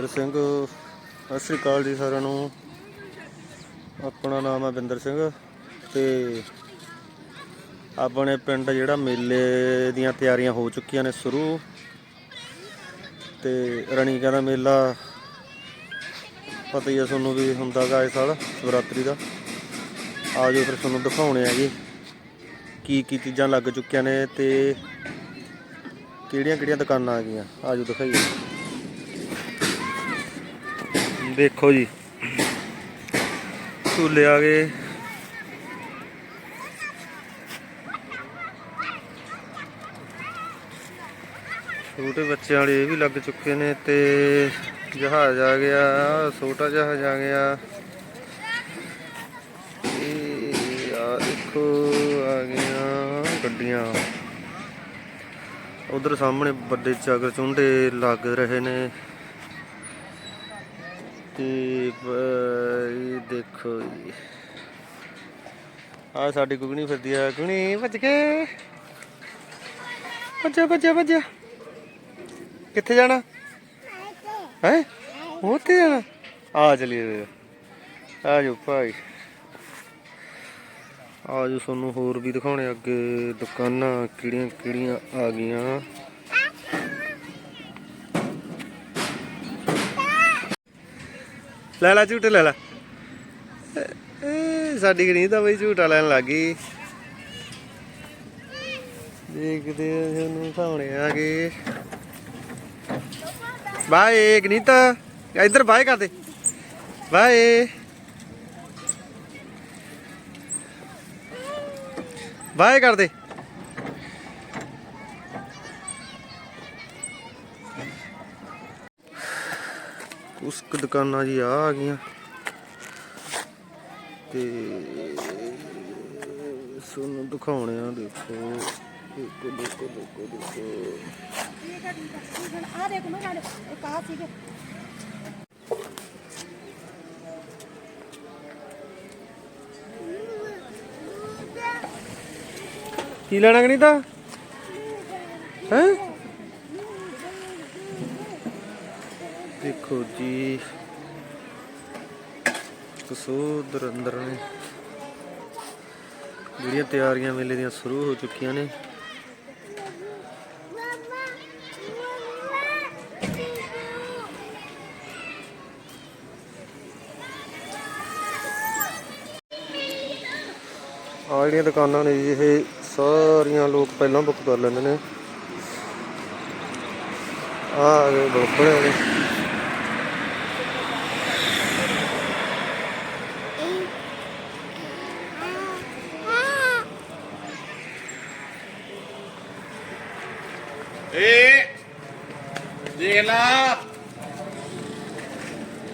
ਬਿੰਦਰ ਸਿੰਘ। ਸਤਿ ਸ਼੍ਰੀ ਅਕਾਲ ਜੀ ਸਾਰਿਆਂ ਨੂੰ। ਆਪਣਾ ਨਾਮ ਹੈ ਬਿੰਦਰ ਸਿੰਘ ਤੇ ਆਪਣੇ ਪਿੰਡ ਜਿਹੜਾ ਮੇਲੇ ਦੀਆਂ ਤਿਆਰੀਆਂ ਹੋ ਚੁੱਕੀਆਂ ਨੇ ਸ਼ੁਰੂ। ਤੇ ਰਣੀਕਾਂ ਦਾ ਮੇਲਾ ਪਤਾ ਹੀ ਹੈ ਤੁਹਾਨੂੰ ਵੀ ਹੁੰਦਾ ਗਾ ਇਸ ਸਾਲ ਸ਼ਿਵਰਾਤਰੀ ਦਾ। ਆਜੋ ਫਿਰ ਤੁਹਾਨੂੰ ਦਿਖਾਉਣੇ ਆ ਜੀ ਕੀ ਕੀ ਚੀਜ਼ਾਂ ਲੱਗ ਚੁੱਕੀਆਂ ਨੇ ਤੇ ਕਿਹੜੀਆਂ ਕਿਹੜੀਆਂ ਦੁਕਾਨਾਂ ਆ ਗਈਆਂ ਆਜੋ ਦਿਖਾਈਏ। ਦੇਖੋ ਜੀ। ਝੂਲੇ ਆ ਗਏ। ਛੋਟੇ ਬੱਚਿਆਂ ਵਾਲੇ ਇਹ ਵੀ ਲੱਗ ਚੁੱਕੇ ਨੇ ਤੇ ਜਹਾਜ਼ ਆ ਗਿਆ, ਛੋਟਾ ਜਹਾਜ਼ ਆ ਗਿਆ। ਇਹ ਆ ਦੇਖੋ, ਆ ਗਈਆਂ ਗੱਡੀਆਂ। ਉਧਰ ਸਾਹਮਣੇ ਵੱਡੇ ਚਾਗਰ ਚੁੰਡੇ ਲੱਗ ਰਹੇ ਨੇ। ਤੇ ਬਈ ਦੇਖੋ ਜੀ। ਆ ਸਾਡੀ ਕੁਗਣੀ ਫਿਰਦੀ ਆ। ਕੁਗਣੀ ਭੱਜ ਕੇ ਭੱਜਾ ਭੱਜਾ ਭੱਜਾ ਕਿੱਥੇ ਜਾਣਾ? ਹੈ? ਉੱਥੇ ਜਾਣਾ। ਆ ਚਲੀਏ ਆ ਜਾਓ ਭਾਈ। ਆ ਜੋ ਤੁਹਾਨੂੰ ਹੋਰ ਵੀ ਦਿਖਾਉਣੇ ਅੱਗੇ ਦੁਕਾਨਾਂ ਕਿਹੜੀਆਂ ਕਿਹੜੀਆਂ ਆ ਗਈਆਂ। ਲੈ ਲੈ ਝੂਟੇ ਲੈ ਲੈ। ਏ ਸਾਡੀ ਗਣੀ ਤਾਂ ਬਈ ਝੂਟਾ ਲੈਣ ਲੱਗ ਗਈ। ਦੇਖਦੇ ਆ ਤੁਹਾਨੂੰ ਸਾਹਮਣੇ ਆ ਗਏ ਬਾਏ ਗਨੀਤਾ ਇੱਧਰ ਬਾਏ ਕਰ ਦੇ। ਬਾਏ। ਬਾਏ ਕਰ ਦੇ। ਕੁ ਦੁਕਾਨਾਂ ਜੀ ਆ ਆ ਗਈਆਂ। ਤੇ ਤੁਹਾਨੂੰ ਦਿਖਾਉਣੇ ਆ ਦੇਖੋ। ਦੇਖੋ ਦੇਖੋ ਦੇਖੋ ਦੇਖੋ। ਆ ਦੇਖ ਇੱਕ ਆ ਸੀਗੇ। ਕੀ ਲੈਣਾ ਗਣੀਤਾ ਹੈ? ਦੇਖੋ ਜੀ। ਕਸੂਦਰ ਅੰਦਰ ਨੇ ਜਿਹੜੀਆਂ ਤਿਆਰੀਆਂ ਮੇਲੇ ਦੀਆਂ ਸ਼ੁਰੂ ਹੋ ਚੁੱਕੀਆਂ ਨੇ। ਆ ਜਿਹੜੀਆਂ ਦੁਕਾਨਾਂ ਨੇ ਜੀ, ਇਹ ਸਾਰੀਆਂ ਲੋਕ ਪਹਿਲਾਂ ਬੁੱਕ ਕਰ ਲੈਂਦੇ ਨੇ। ਆ ਗਏ ਬੋਬੜੇ ਵਾਲੇ ਏ ਦੇਖ ਲਾ